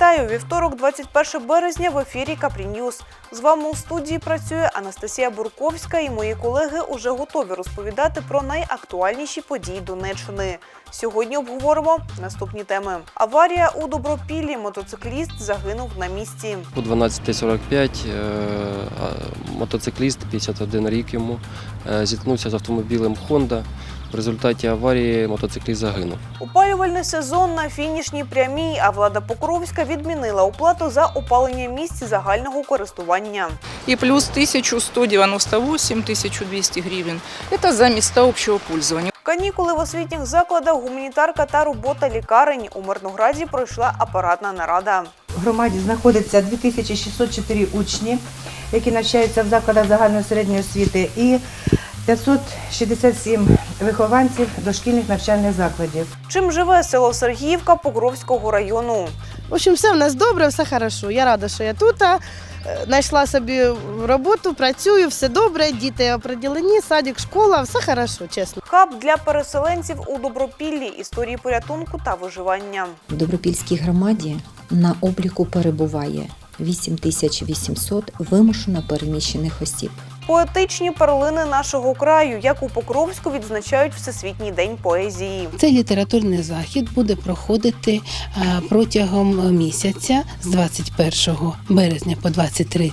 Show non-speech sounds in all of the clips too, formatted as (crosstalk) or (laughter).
Вітаю! Вівторок, 21 березня в ефірі Капрі Ньюз. З вами у студії працює Анастасія Бурковська і мої колеги уже готові розповідати про найактуальніші події Донеччини. Сьогодні обговоримо наступні теми. Аварія у Добропіллі. Мотоцикліст загинув на місці. У 12.45 е, мотоцикліст, 51 рік йому, е, зіткнувся з автомобілем Honda. В результаті аварії мотоцикліст загинув. Опалювальний сезон на фінішній прямій, а влада Покровська відмінила оплату за опалення місць загального користування. и плюс 1198 1200 гривен. Это за места общего пользования. Канікули в освітніх закладах, гуманітарка та робота лікарень. У Мирнограді пройшла апаратна нарада. В громаді знаходиться 2604 учні, які навчаються в закладах загальної середньої освіти, і 567 вихованців дошкільних навчальних закладів. Чим живе село Сергіївка Покровського району? В общем, все в нас добре, все хорошо. Я рада, що я тут. е, Знайшла собі роботу, працюю, все добре, діти определені, садик, школа, все хорошо, чесно. Хаб для переселенців у Добропіллі, історії порятунку та виживання. В Добропільській громаді на обліку перебуває 8800 вимушено переміщених осіб. Поетичні перлини нашого краю, як у Покровську відзначають Всесвітній день поезії. Цей літературний захід буде проходити е, протягом місяця з 21 березня по 23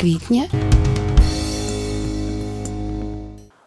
квітня.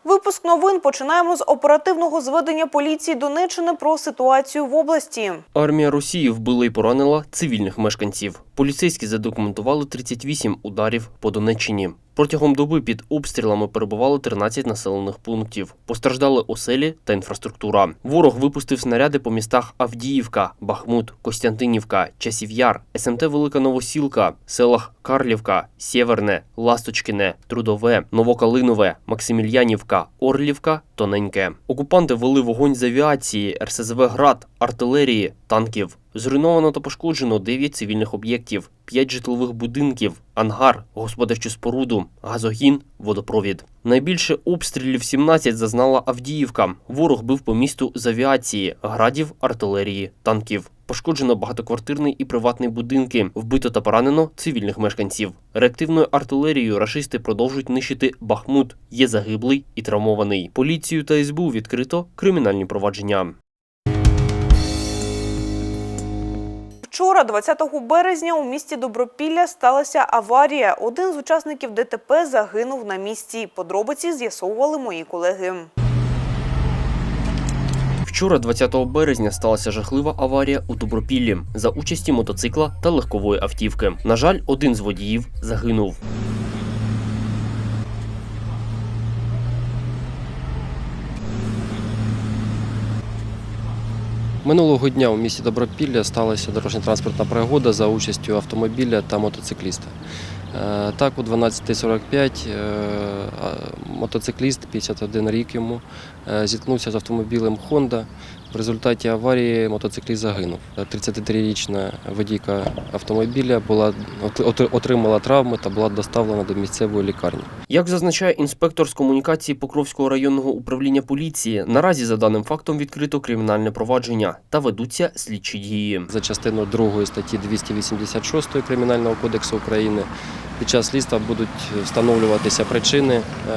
Випуск новин починаємо з оперативного зведення поліції Донеччини про ситуацію в області. Армія Росії вбила і поранила цивільних мешканців. Поліцейські задокументували 38 ударів по Донеччині. Протягом доби під обстрілами перебувало 13 населених пунктів. Постраждали оселі та інфраструктура. Ворог випустив снаряди по містах Авдіївка, Бахмут, Костянтинівка, Часів'яр, СМТ Велика Новосілка, селах Карлівка, Сєверне, Ласточкине, Трудове, Новокалинове, Максимільянівка, Орлівка, Тоненьке. Окупанти вели вогонь з авіації, РСЗВ «Град», артилерії, танків. Зруйновано та пошкоджено 9 цивільних об'єктів, 5 житлових будинків, ангар, господарчу споруду, газогін, водопровід. Найбільше обстрілів 17 зазнала Авдіївка. Ворог бив по місту з авіації, градів, артилерії, танків. Пошкоджено багатоквартирний і приватний будинки, вбито та поранено цивільних мешканців. Реактивною артилерією рашисти продовжують нищити Бахмут. Є загиблий і травмований. Поліцію та СБУ відкрито кримінальні провадження. Вчора, 20 березня, у місті Добропілля сталася аварія. Один з учасників ДТП загинув на місці. Подробиці з'ясовували мої колеги. Вчора, 20 березня, сталася жахлива аварія у Добропіллі за участі мотоцикла та легкової автівки. На жаль, один з водіїв загинув. Минулого дня у місті Добропілля сталася дорожньо-транспортна пригода за участю автомобіля та мотоцикліста. Е, Так, у 12.45 е, мотоцикліст, 51 рік йому, е, зіткнувся з автомобілем Honda. В результаті аварії мотоцикліст загинув. 33-річна водійка автомобіля була отримала травми та була доставлена до місцевої лікарні. Як зазначає інспектор з комунікації Покровського районного управління поліції, наразі за даним фактом відкрито кримінальне провадження та ведуться слідчі дії. За частиною 2 статті 286 Кримінального кодексу України під час слідства будуть встановлюватися причини е,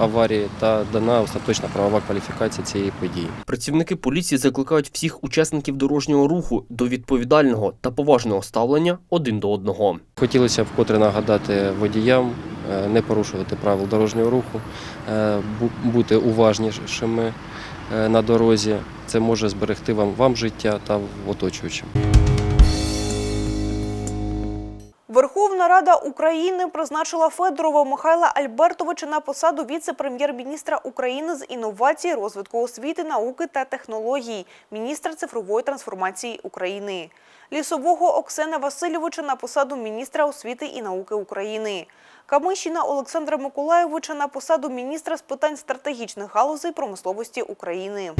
аварії та дана остаточна правова кваліфікація цієї події. Працівники поліції закликають всіх учасників дорожнього руху до відповідального та поважного ставлення один до одного. Хотілося б вкотре нагадати водіям е, не порушувати правил дорожнього руху, е, бу- бути уважнішими е, на дорозі. Це може зберегти вам, вам життя та оточуючим. Верховна Рада України призначила Федорова Михайла Альбертовича на посаду віце-прем'єр-міністра України з інновацій, розвитку освіти, науки та технологій, міністра цифрової трансформації України. Лісового Оксена Васильовича на посаду міністра освіти і науки України. Камишіна Олександра Миколайовича на посаду міністра з питань стратегічних галузей промисловості України.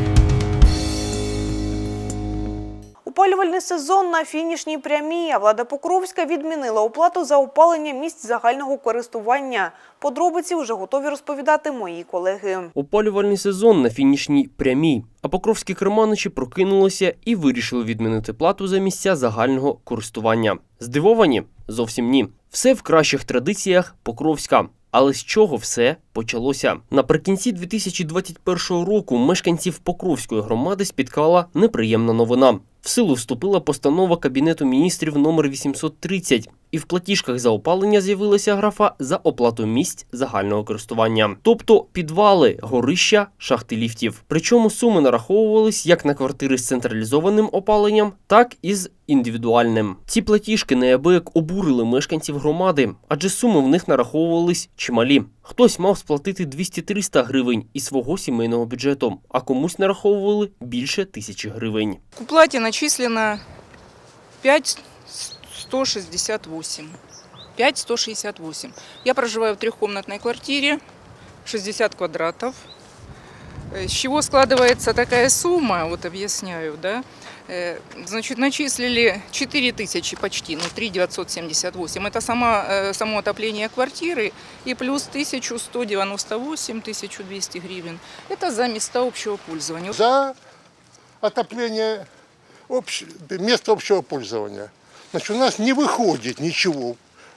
Опалювальний сезон на фінішній прямій, а влада Покровська відмінила оплату за опалення місць загального користування. Подробиці вже готові розповідати мої колеги. Опалювальний сезон на фінішній прямій. А покровські керманичі прокинулися і вирішили відмінити плату за місця загального користування. Здивовані? Зовсім ні. Все в кращих традиціях Покровська. Але з чого все почалося? Наприкінці 2021 року мешканців Покровської громади спіткала неприємна новина. В силу вступила постанова Кабінету міністрів номер 830, і в платіжках за опалення з'явилася графа за оплату місць загального користування, тобто підвали, горища, шахти ліфтів. Причому суми нараховувались як на квартири з централізованим опаленням, так і з індивідуальним. Ці платіжки неабияк обурили мешканців громади, адже суми в них нараховувались чималі. Хтось мав сплатити 200-300 гривень із свого сімейного бюджету, а комусь нараховували більше тисячі гривень. К уплате начислено 5168. 5168. Я проживаю в трехкомнатной квартире, 60 квадратов. Э, С чего складывается такая сумма, вот объясняю, да? Э, Значит, начислили 4 тысячи почти, ну 3 978. Это сама, э, само отопление квартиры и плюс 1198, 1200 гривен. Это за места общего пользования. за отопление общ- места общего пользования. Значит, у нас не выходит ничего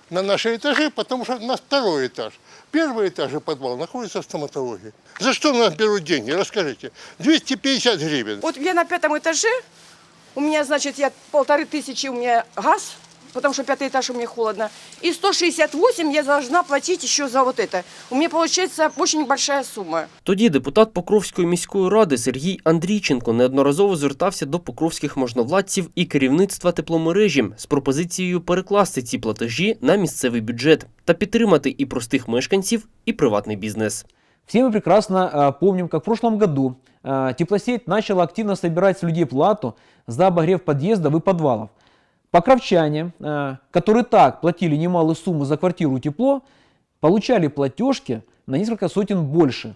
на наши этажи, потому что на второй этаж. Первый этаж и подвал находится в стоматологии. За что у нас берут деньги? Расскажите. 250 гривен. Вот я на пятом этаже, у меня, значит, я полторы тысячи, у меня газ, потому что пятый этаж у меня холодно. И 168 я должна платить еще за вот это. У меня получается очень большая сумма. Тоді депутат Покровської міської ради Сергій Андрійченко неодноразово звертався до покровських можновладців і керівництва тепломережі з пропозицією перекласти ці платежі на місцевий бюджет та підтримати і простих мешканців, і приватний бізнес. Все мы прекрасно э, помним, как в прошлом году э, теплосеть начала активно собирать с людей плату за обогрев подъездов и подвалов. Покровчане, э, которые так платили немалые суммы за квартиру и тепло, получали платежки на несколько сотен больше.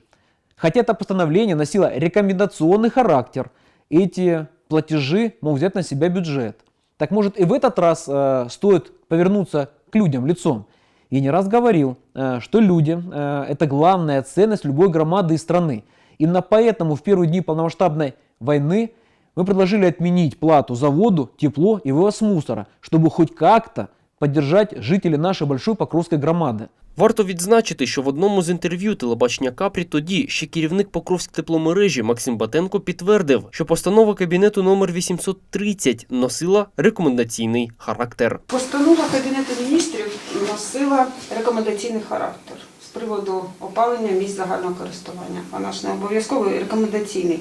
Хотя это постановление носило рекомендационный характер, эти платежи мог взять на себя бюджет. Так может и в этот раз э, стоит повернуться к людям лицом. Я не раз говорил, э, что люди э, – это главная ценность любой громады и страны. Именно поэтому в первые дни полномасштабной войны мы предложили отменить плату за воду, тепло и вывоз мусора, чтобы хоть как-то поддержать жителей нашей большой Покровской громады. Варто відзначити, що в одному з інтерв'ю телебачення Капрі тоді ще керівник Покровськ тепломережі Максим Батенко підтвердив, що постанова кабінету номер 830 носила рекомендаційний характер. Постанова Кабінету міністрів носила рекомендаційний характер з приводу опалення місць загального користування. Вона ж не обов'язковий рекомендаційний.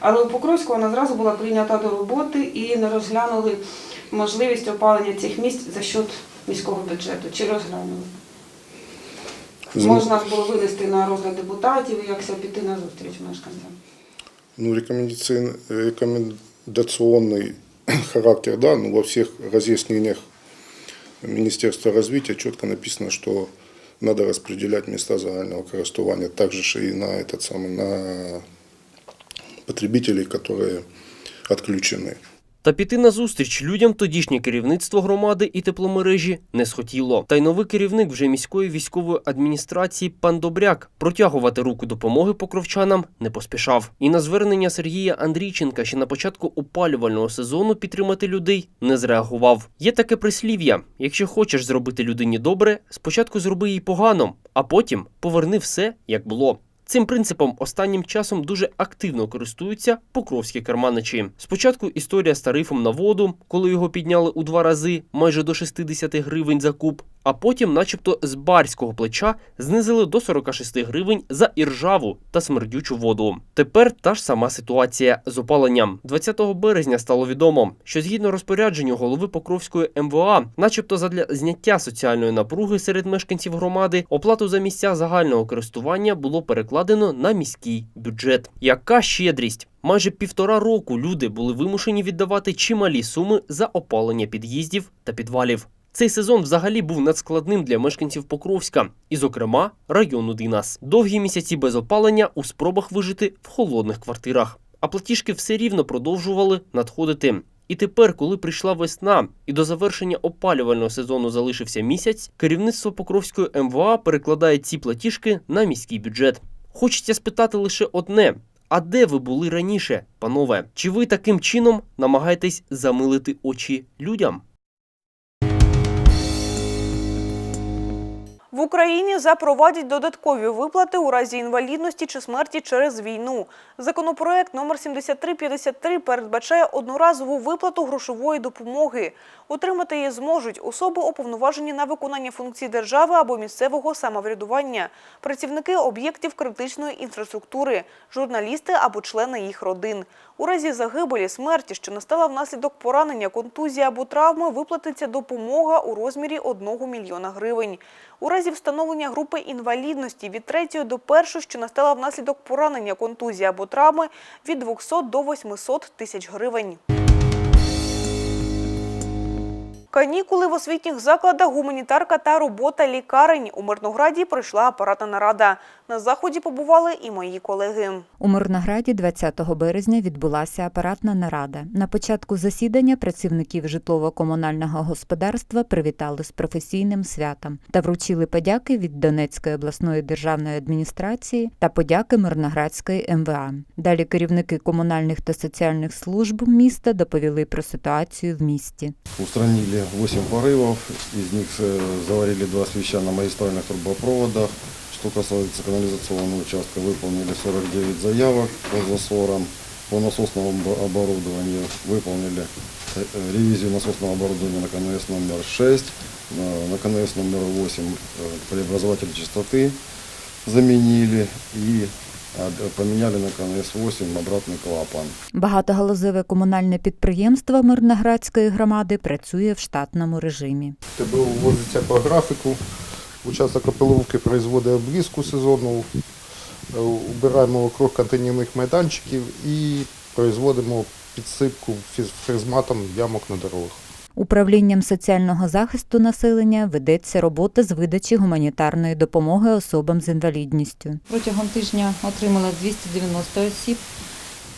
Але у Покровську вона зразу була прийнята до роботи і не розглянули можливість опалення цих місць за счет міського бюджету. Чи розглянули? Можна було винести на розгляд депутатів і якось піти на зустріч мешканцям. Ну, рекомендационный, рекомендационный (clears throat) характер, да, но во всех разъяснениях Министерства развития четко написано, что надо распределять места загального користування, также же и на этот самый, на потребителей, которые отключены. Та піти на зустріч людям тодішнє керівництво громади і тепломережі не схотіло. Та й новий керівник вже міської військової адміністрації пан Добряк протягувати руку допомоги покровчанам не поспішав. І на звернення Сергія Андрійченка ще на початку опалювального сезону підтримати людей не зреагував. Є таке прислів'я: якщо хочеш зробити людині добре, спочатку зроби їй погано, а потім поверни все як було. Цим принципом останнім часом дуже активно користуються покровські керманичі. Спочатку історія з тарифом на воду, коли його підняли у два рази, майже до 60 гривень за куб, а потім, начебто, з барського плеча знизили до 46 гривень за іржаву та смердючу воду. Тепер та ж сама ситуація з опаленням. 20 березня стало відомо, що згідно розпорядженню голови Покровської МВА, начебто задля зняття соціальної напруги серед мешканців громади, оплату за місця загального користування було перекладено на міський бюджет. Яка щедрість! Майже півтора року люди були вимушені віддавати чималі суми за опалення під'їздів та підвалів. Цей сезон взагалі був надскладним для мешканців Покровська, і, зокрема, району Динас. Довгі місяці без опалення у спробах вижити в холодних квартирах. А платіжки все рівно продовжували надходити. І тепер, коли прийшла весна і до завершення опалювального сезону залишився місяць, керівництво Покровської МВА перекладає ці платіжки на міський бюджет. Хочеться спитати лише одне: а де ви були раніше, панове? Чи ви таким чином намагаєтесь замилити очі людям? В Україні запровадять додаткові виплати у разі інвалідності чи смерті через війну. Законопроект номер 7353 передбачає одноразову виплату грошової допомоги. Отримати її зможуть особи, уповноважені на виконання функцій держави або місцевого самоврядування, працівники об'єктів критичної інфраструктури, журналісти або члени їх родин. У разі загибелі, смерті, що настала внаслідок поранення, контузії або травми, виплатиться допомога у розмірі 1 мільйона гривень. У разі встановлення групи інвалідності від 3 до 1, що настала внаслідок поранення, контузії або травми, від 200 до 800 тисяч гривень. Канікули в освітніх закладах, гуманітарка та робота лікарень. У Мирнограді пройшла апаратна нарада. На заході побували і мої колеги. У Мирнограді 20 березня відбулася апаратна нарада. На початку засідання працівників житлово-комунального господарства привітали з професійним святом та вручили подяки від Донецької обласної державної адміністрації та подяки Мирноградської МВА. Далі керівники комунальних та соціальних служб міста доповіли про ситуацію в місті. Устранили 8 порывов, из них э, заварили два свеча на магистральных трубопроводах. Что касается канализационного участка, выполнили 49 заявок по засорам. По наносному обо- оборудованию выполнили э, э, ревизию насосного оборудования на КНС номер 6, на- на КНС номер 8 э, преобразователь частоты заменили и а, поменяли на КНС 8 обратный клапан. Багатогалузеве комунальне підприємство Мирноградської громади працює в штатному режимі. ТБУ ввозиться по графіку. Участок опиловки производить обрізку сезонну, е, убираємо вокруг контейнерних майданчиків і производимо підсипку фрезматом ямок на дорогах. Управлінням соціального захисту населення ведеться робота з видачі гуманітарної допомоги особам з інвалідністю. Протягом тижня отримала 290 осіб.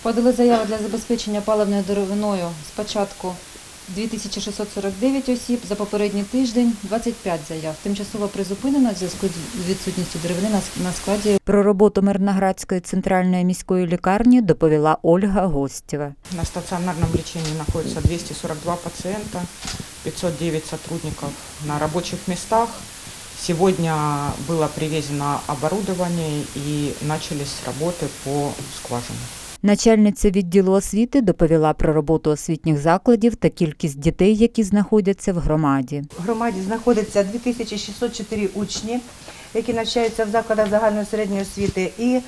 Подали заяви для забезпечення паливною деревиною спочатку 2649 осіб, за попередній тиждень 25 заяв. Тимчасово призупинено в зв'язку з відсутністю деревини на ск- складі. Про роботу Мирноградської центральної міської лікарні доповіла Ольга Гостєва. На стационарном лечении находится 242 пациента, 509 сотрудников на рабочих местах. Сегодня было привезено оборудование и начались работы по скважинам. Начальниця відділу освіти доповіла про роботу освітніх закладів та кількість дітей, які знаходяться в громаді. В громаді знаходиться 2604 учні, які навчаються в закладах загальної середньої освіти, і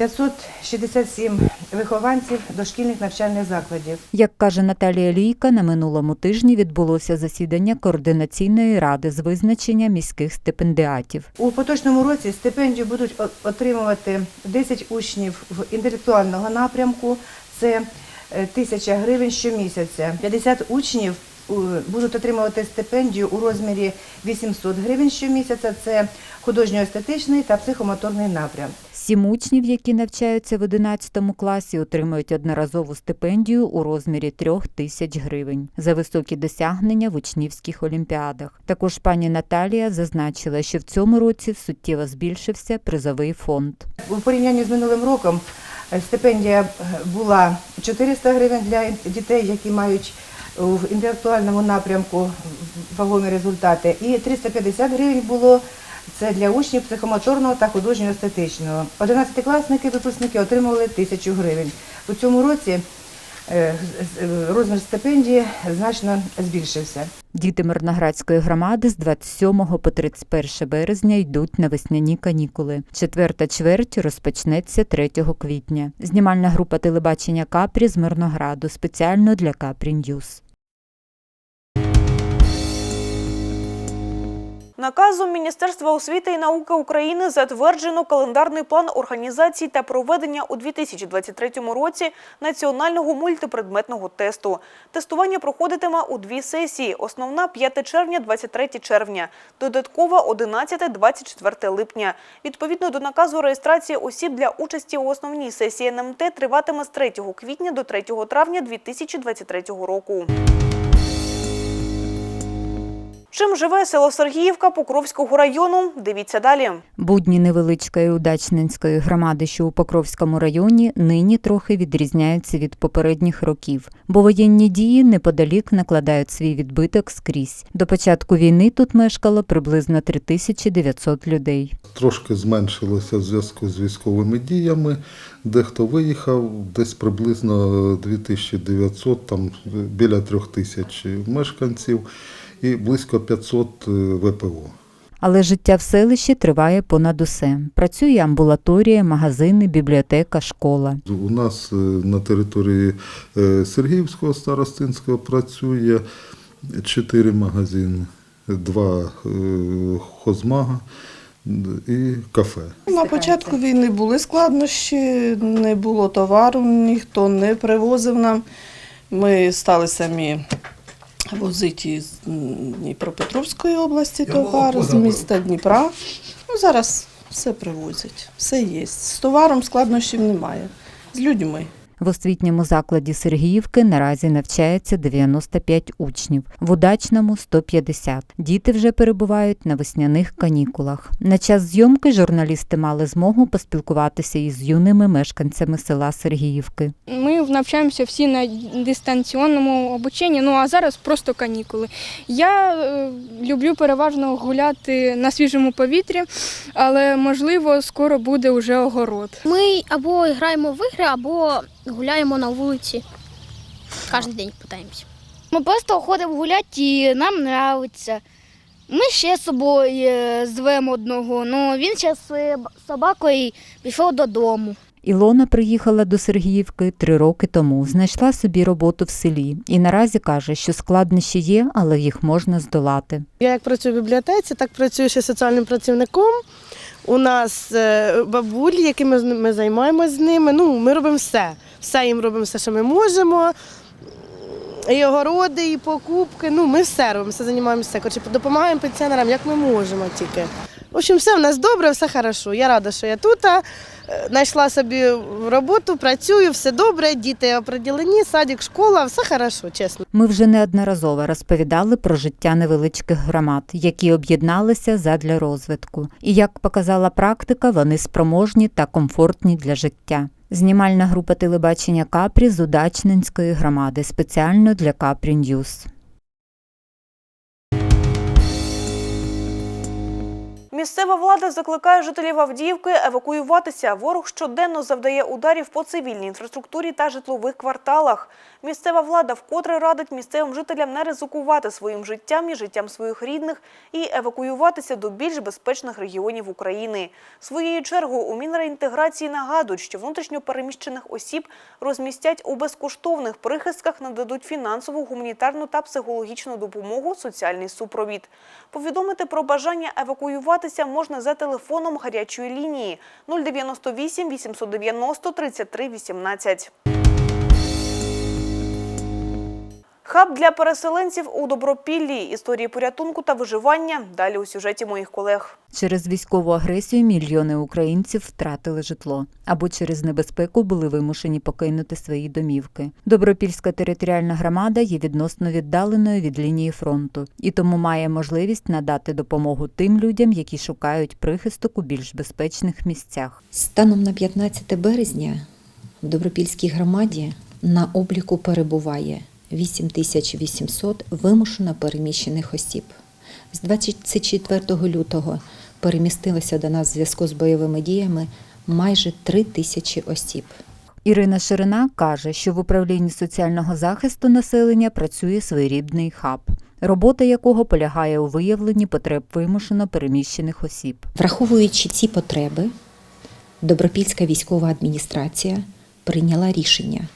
567 вихованців дошкільних навчальних закладів. Як каже Наталія Лійка, на минулому тижні відбулося засідання координаційної ради з визначення міських стипендіатів. У поточному році стипендію будуть отримувати 10 учнів в інтелектуального напрямку. Це е, тисяча гривень щомісяця. 50 учнів е, будуть отримувати стипендію у розмірі 800 гривень щомісяця. Це художньо-естетичний та психомоторний напрям. Сім учнів, які навчаються в 11 класі, отримують одноразову стипендію у розмірі трьох тисяч гривень за високі досягнення в учнівських олімпіадах. Також пані Наталія зазначила, що в цьому році суттєво збільшився призовий фонд. У порівнянні з минулим роком е, стипендія е, була 400 гривень для дітей, які мають е, в інтелектуальному напрямку вагомі результати, і 350 гривень було це для учнів психомоторного та художньо-естетичного. Одинадцятикласники, випускники отримували тисячу гривень. У цьому році е, е, розмір стипендії значно збільшився. Діти Мирноградської громади з 27 по 31 березня йдуть на весняні канікули. Четверта чверть розпочнеться 3 квітня. Знімальна група телебачення Капрі з Мирнограду спеціально для Капрі Ньюз. Наказом Міністерства освіти і науки України затверджено календарний план організації та проведення у 2023 році національного мультипредметного тесту. Тестування проходитиме у дві сесії. Основна 5 червня, 23 червня. Додаткова 11-24 липня. Відповідно до наказу реєстрація осіб для участі у основній сесії НМТ триватиме з 3 квітня до 3 травня 2023 року. Чим живе село Сергіївка Покровського району? Дивіться далі. Будні невеличкої удачненської громади, що у Покровському районі, нині трохи відрізняються від попередніх років, бо воєнні дії неподалік накладають свій відбиток скрізь. До початку війни тут мешкало приблизно 3900 людей. Трошки зменшилося в зв'язку з військовими діями. Дехто виїхав, десь приблизно 2900, там біля 3000 мешканців і близько 500 ВПО. Але життя в селищі триває понад усе. Працює амбулаторія, магазини, бібліотека, школа. У нас е, на території е, Сергіївського старостинського працює чотири магазини, два е, хозмага і кафе. На початку війни були складнощі, не було товару, ніхто не привозив нам. Ми стали самі возити з Дніпропетровської області товар, з міста Дніпра. Ну, зараз все привозять, все є. З товаром складнощів немає, з людьми. В освітньому закладі Сергіївки наразі навчається 95 учнів, в удачному 150. Діти вже перебувають на весняних канікулах. На час зйомки журналісти мали змогу поспілкуватися із юними мешканцями села Сергіївки. Ми навчаємося всі на дистанційному обученні, ну а зараз просто канікули. Я е, люблю переважно гуляти на свіжому повітрі, але можливо скоро буде вже огород. Ми або граємо в ігри, або гуляємо на вулиці. Кожен день питаємося. Ми просто ходимо гуляти і нам подобається. Ми ще з собою е, звемо одного, але він зараз з собакою пішов додому. Ілона приїхала до Сергіївки три роки тому, знайшла собі роботу в селі і наразі каже, що складнощі є, але їх можна здолати. Я як працюю в бібліотеці, так працюю ще соціальним працівником. У нас е, бабулі, якими ми займаємося з ними. Ну, ми робимо все. Все їм робимо, все, що ми можемо. І огороди, і покупки. Ну, ми все робимо, все займаємося. Коротше, допомагаємо пенсіонерам, як ми можемо тільки. В общем, все в нас добре, все хорошо. Я рада, що я тут. Е, Знайшла собі роботу, працюю, все добре, діти оприділені, садик, школа, все хорошо, чесно. Ми вже неодноразово розповідали про життя невеличких громад, які об'єдналися задля розвитку. І як показала практика, вони спроможні та комфортні для життя. Знімальна група телебачення Капрі з Удачненської громади спеціально для Капрі Ньюс. Місцева влада закликає жителів Авдіївки евакуюватися. Ворог щоденно завдає ударів по цивільній інфраструктурі та житлових кварталах. Місцева влада вкотре радить місцевим жителям не ризикувати своїм життям і життям своїх рідних і евакуюватися до більш безпечних регіонів України. Своєю чергою у Мінреінтеграції нагадують, що внутрішньо переміщених осіб розмістять у безкоштовних прихистках, нададуть фінансову, гуманітарну та психологічну допомогу, соціальний супровід. Повідомити про бажання евакуюватися можна за телефоном гарячої лінії 098 890 33 18. Хаб для переселенців у Добропіллі. Історії порятунку та виживання. Далі у сюжеті моїх колег. Через військову агресію мільйони українців втратили житло або через небезпеку були вимушені покинути свої домівки. Добропільська територіальна громада є відносно віддаленою від лінії фронту і тому має можливість надати допомогу тим людям, які шукають прихисток у більш безпечних місцях. Станом на 15 березня в Добропільській громаді на обліку перебуває 8800 вимушено переміщених осіб. З 24 лютого перемістилося до нас в зв'язку з бойовими діями майже 3 тисячі осіб. Ірина Ширина каже, що в управлінні соціального захисту населення працює своєрідний хаб, робота якого полягає у виявленні потреб вимушено переміщених осіб. Враховуючи ці потреби, Добропільська військова адміністрація прийняла рішення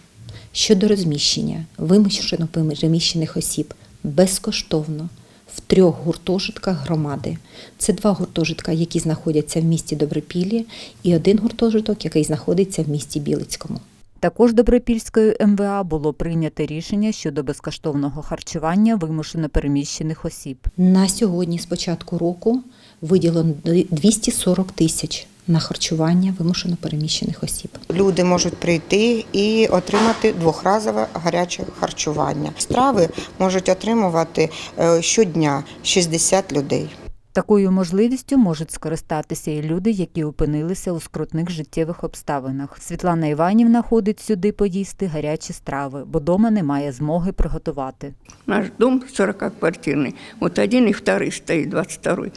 щодо розміщення вимушено переміщених осіб безкоштовно в трьох гуртожитках громади. Це два гуртожитка, які знаходяться в місті Добропіллі, і один гуртожиток, який знаходиться в місті Білицькому. Також Добропільською МВА було прийнято рішення щодо безкоштовного харчування вимушено переміщених осіб. На сьогодні, з початку року, виділено 240 тисяч на харчування вимушено переміщених осіб. Люди можуть прийти і отримати двохразове гаряче харчування. Страви можуть отримувати е, щодня 60 людей. Такою можливістю можуть скористатися і люди, які опинилися у скрутних життєвих обставинах. Світлана Іванівна ходить сюди поїсти гарячі страви, бо дома немає змоги приготувати. Наш дом 40-квартирный. Вот один и второй стоит, 22-й.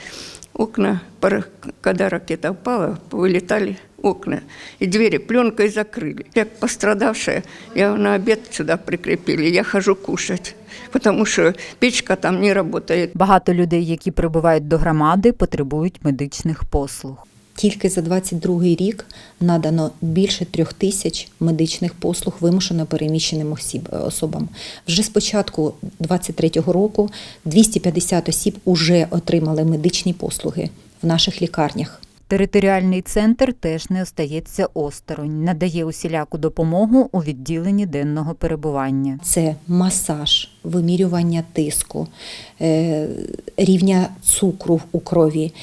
Окна, когда ракета упала, вылетали окна. И двери пленкой закрыли. Я пострадавшая, я на обед сюда прикрепили. Я хожу кушать, тому що печка там не працює. Багато людей, які прибувають до громади, потребують медичних послуг. Тільки за 22 рік надано більше трьох тисяч медичних послуг вимушено переміщеним осіб, особам. Вже з початку 23 року 250 осіб уже отримали медичні послуги в наших лікарнях. Територіальний центр теж не остається осторонь, надає усіляку допомогу у відділенні денного перебування. Це масаж, вимірювання тиску, е, рівня цукру у крові,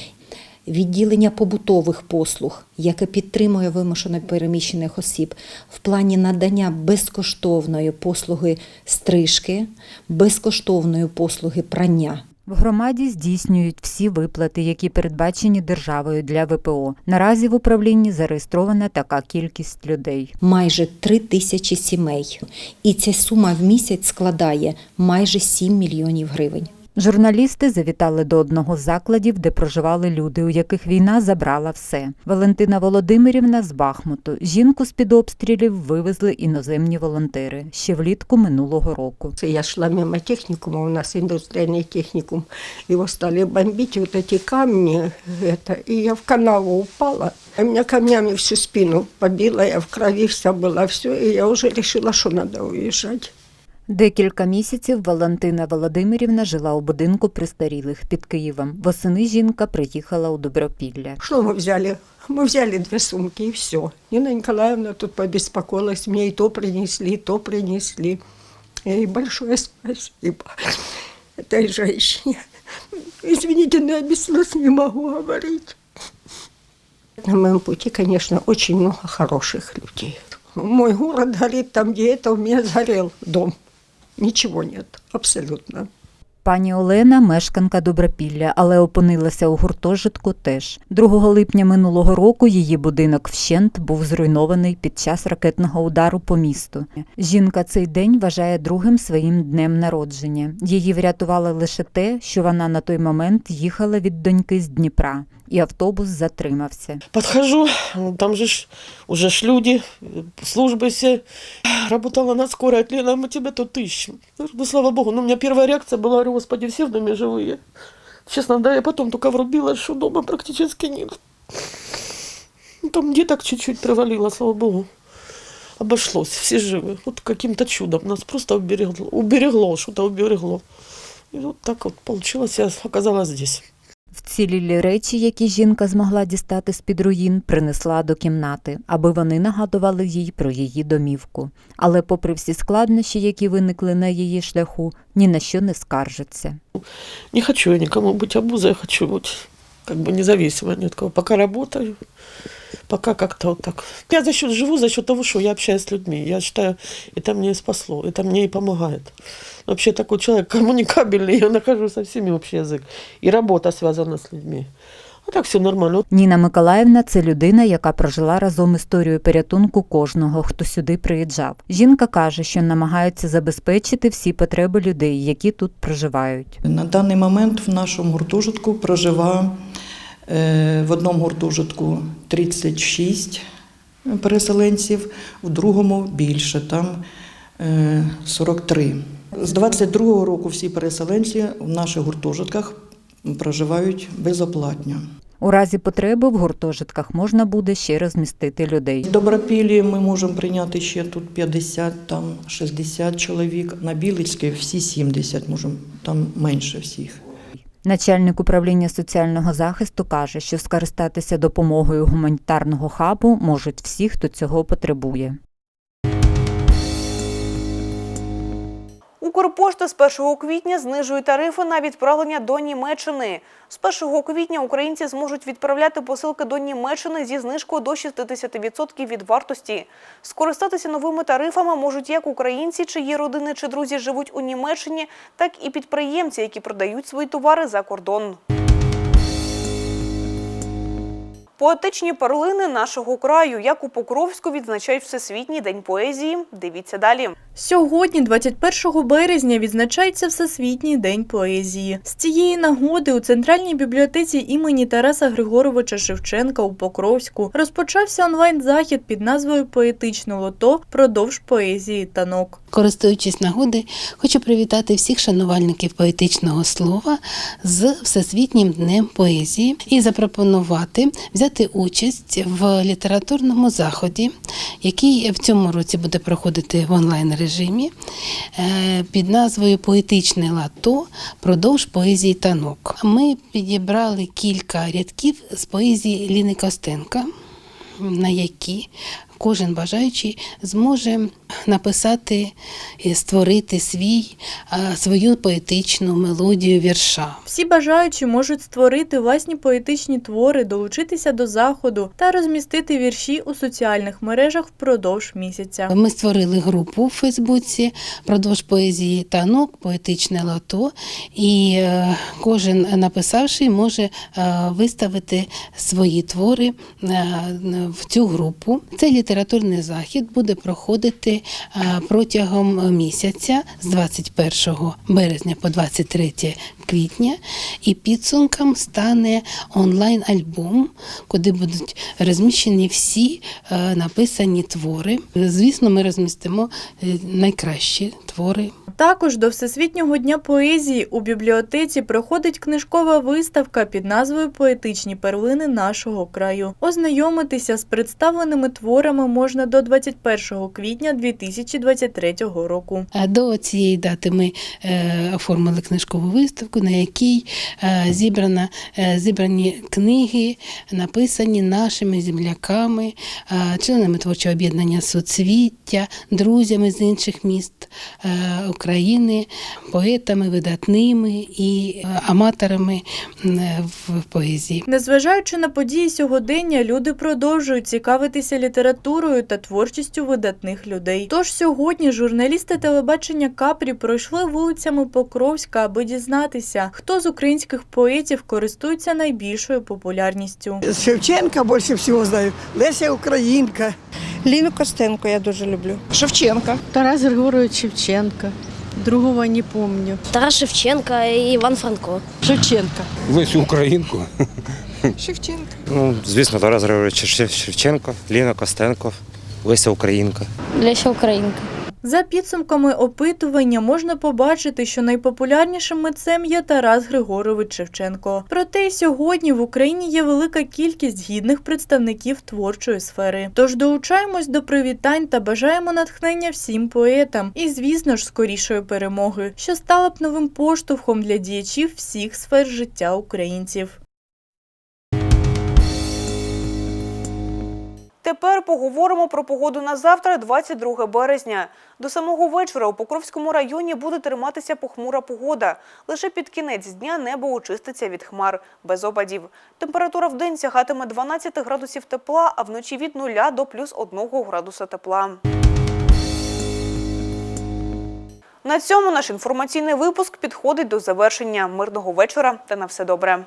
відділення побутових послуг, яке підтримує вимушено переміщених осіб в плані надання безкоштовної послуги стрижки, безкоштовної послуги прання. В громаді здійснюють всі виплати, які передбачені державою для ВПО. Наразі в управлінні зареєстрована така кількість людей. Майже три тисячі сімей, і ця сума в місяць складає майже 7 мільйонів гривень. Журналісти завітали до одного з закладів, де проживали люди, у яких війна забрала все. Валентина Володимирівна з Бахмуту. Жінку з-під обстрілів вивезли іноземні волонтери ще влітку минулого року. Я шла мимо техникума, у нас индустриальный техникум. Его стали бомбить, вот эти камни, это, и я в канаву упала. А меня камнями всю спину побило, я в крови вся была, все, и я уже решила, что надо уезжать. Декілька місяців Валентина Володимирівна жила у будинку престарілих під Києвом. Восени жінка приїхала у Добропілля. Что мы взяли? Мы взяли две сумки, и все. Нина Николаевна тут побеспокоилась, мне и то принесли, и то принесли. И ей большое спасибо этой женщине. Извините, но я без слез не могу говорить. На моем пути, конечно, очень много хороших людей. Мой город горит там, где это у меня сгорел дом. Ничего нет, абсолютно. Пані Олена мешканка Добропілля, але опинилася у гуртожитку теж. 2 липня минулого року її будинок вщент був зруйнований під час ракетного удару по місту. Жінка цей день вважає другим своїм днем народження. Її врятувало лише те, що вона на той момент їхала від доньки з Дніпра, і автобус затримався. Подхожу, там же ж, уже ж люди, службы все. Работала на скорой, от Лена, мы тебя тут ищем. Я говорю, Ну, слава богу, ну, у меня первая реакция была, говорю, господи, все в доме живые. Честно, да, я потом только врубилась, что дома практически нет. Ну, Там деток чуть-чуть привалило, слава богу. Обошлось, все живы. Вот каким-то чудом нас просто уберегло, уберегло что-то уберегло. И вот так вот получилось, я оказалась здесь. Вцілілі речі, які жінка змогла дістати з-під руїн, принесла до кімнати, аби вони нагадували їй про її домівку. Але, попри всі складнощі, які виникли на її шляху, ні на що не скаржиться. Не хочу я никому быть обузой, я хочу быть как бы независимо ни от кого. Пока работаю, пока как-то вот так. Я за счет, живу за счет того, что я общаюсь с людьми. Я считаю, это мне и спасло, это мне и помогает. Вообще такой человек коммуникабельный, (laughs) я нахожу со всеми общий язык. И работа связана с людьми. А так все нормально. Ніна Миколаївна це людина, яка прожила разом історію порятунку кожного, хто сюди приїжджав. Жінка каже, що намагається забезпечити всі потреби людей, які тут проживають. На даний момент в нашому гуртожитку проживає е, в одному гуртожитку 36 переселенців, в другому більше, там е, 43. З 22-го року всі переселенці в наших гуртожитках проживають безоплатно. У разі потреби в гуртожитках можна буде ще розмістити людей. В Добропіллі ми можемо прийняти ще тут 50, там 60 чоловік. На Білицькій всі 70, можемо, там менше всіх. Начальник управління соціального захисту каже, що скористатися допомогою гуманітарного хабу можуть всі, хто цього потребує. Укрпошта з 1 квітня знижує тарифи на відправлення до Німеччини. З 1 квітня українці зможуть відправляти посилки до Німеччини зі знижкою до 60% від вартості. Скористатися новими тарифами можуть як українці, чиї родини чи друзі живуть у Німеччині, так і підприємці, які продають свої товари за кордон. Поетичні перлини нашого краю, як у Покровську відзначають Всесвітній день поезії. Дивіться далі. Сьогодні, 21 березня, відзначається Всесвітній день поезії. З цієї нагоди у центральній бібліотеці імені Тараса Григоровича Шевченка у Покровську розпочався онлайн-захід під назвою Поетичне лото продовж поезії танок. Користуючись нагоди, хочу привітати всіх шанувальників поетичного слова з Всесвітнім днем поезії і запропонувати взяти участь в літературному заході, який в цьому році буде проходити в онлайн режимі е, під назвою Поетичне лато продовж поезії танок. Ми підібрали кілька рядків з поезії Ліни Костенка, на які кожен бажаючий зможе написати і створити свій, свою поетичну мелодію вірша. Всі бажаючі можуть створити власні поетичні твори, долучитися до заходу та розмістити вірші у соціальних мережах впродовж місяця. Ми створили групу у Фейсбуці продовж поезії танок, поетичне лото, і е, кожен написавший може е, виставити свої твори е, в цю групу. Цей літературний захід буде проходити е, протягом місяця з 21 березня по 23 квітня, і підсумком стане онлайн-альбом, куди будуть розміщені всі е, написані твори. Звісно, ми розмістимо е, найкращі твори. Також до Всесвітнього дня поезії у бібліотеці проходить книжкова виставка під назвою Поетичні перлини нашого краю. Ознайомитися з представленими творами можна до 21 квітня 2023 року. А До цієї дати ми е, оформили книжкову виставку, на якій е, зібрана, е, зібрані книги, написані нашими земляками, е, членами творчого об'єднання Соцвіття, друзями з інших міст України, поетами видатними і е, аматорами е, в поезії. Незважаючи на події сьогодення, люди продовжують цікавитися літературою та творчістю видатних людей. Тож сьогодні журналісти телебачення Капрі пройшли вулицями Покровська, аби дізнатися, хто з українських поетів користується найбільшою популярністю. Шевченка більше всього знаю. Леся Українка. Ліну Костенко я дуже люблю. Шевченка. Тарас Григорович Шевченка. Другого не помню. Тарас Шевченка і Іван Франко. Шевченка. Лесю Українку. Шевченка. Ну, звісно, Тарас Григорович Шевченко, Ліна Костенко, Леся Українка. Леся Українка. За підсумками опитування можна побачити, що найпопулярнішим митцем є Тарас Григорович Шевченко. Проте сьогодні в Україні є велика кількість гідних представників творчої сфери. Тож долучаємось до привітань та бажаємо натхнення всім поетам і, звісно ж, скорішої перемоги, що стала б новим поштовхом для діячів всіх сфер життя українців. Тепер поговоримо про погоду на завтра, 22 березня. До самого вечора у Покровському районі буде триматися похмура погода. Лише під кінець дня небо очиститься від хмар, без опадів. Температура в день сягатиме 12 градусів тепла, а вночі від 0 до плюс 1 градуса тепла. На цьому наш інформаційний випуск підходить до завершення. Мирного вечора та на все добре.